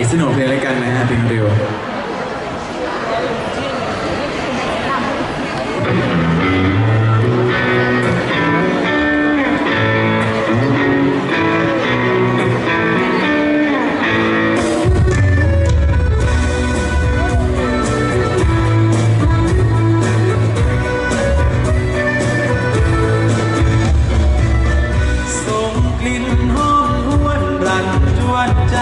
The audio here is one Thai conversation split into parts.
อีกสนุกงเพลงแล้วกันนะฮะพลงเร็วส่งกลิ่มรัวใจ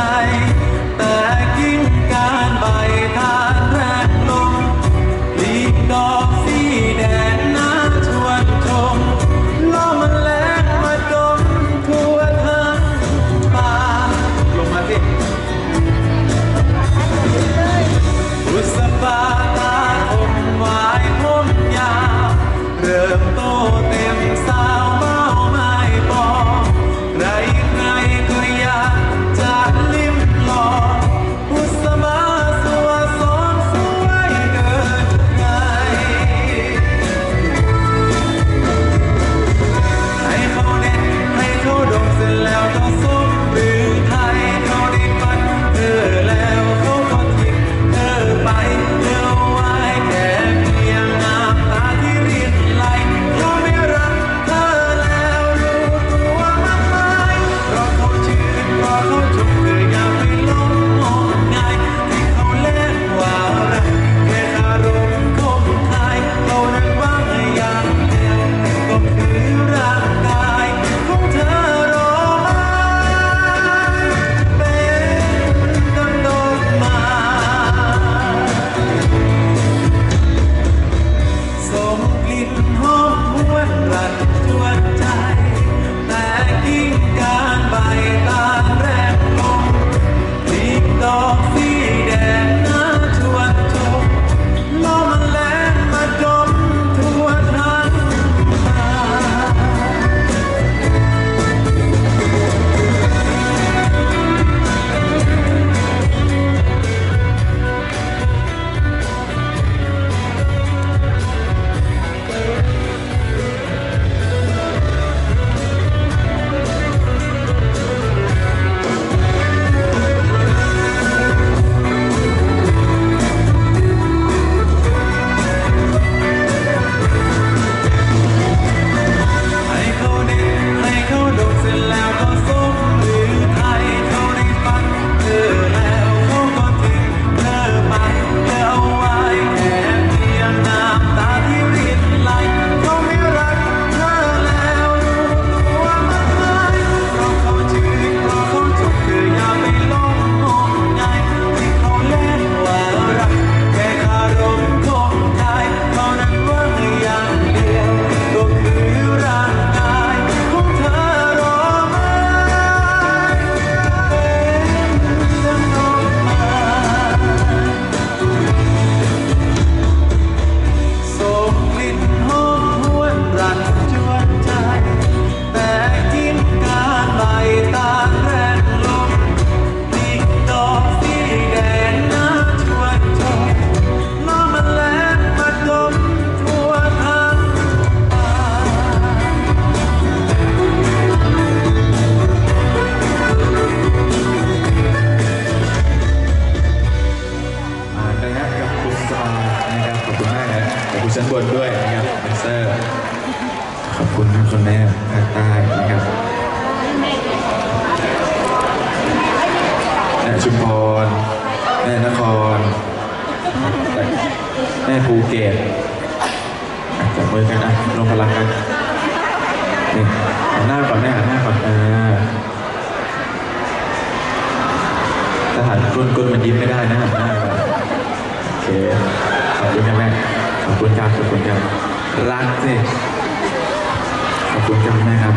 หอมหวนหลันหัวใจ ขอบคุณท่านคุณแม่ภาคใต้นะครับแม่ชุมพรแม่นครแม่ภูเก็ตจับมือกันนะลงพลังกันนี่หันหน้าก่อนแม่หันหน้าก่อนอ่าทหารกลุ้นกลุ้นมันยิ้มไม่ได้นะหันหน้าก่อนโอเคขอบคุณแม่ขอบคุณครับขอบคุณครับ รักสิขอบคุณครับแม่ครับ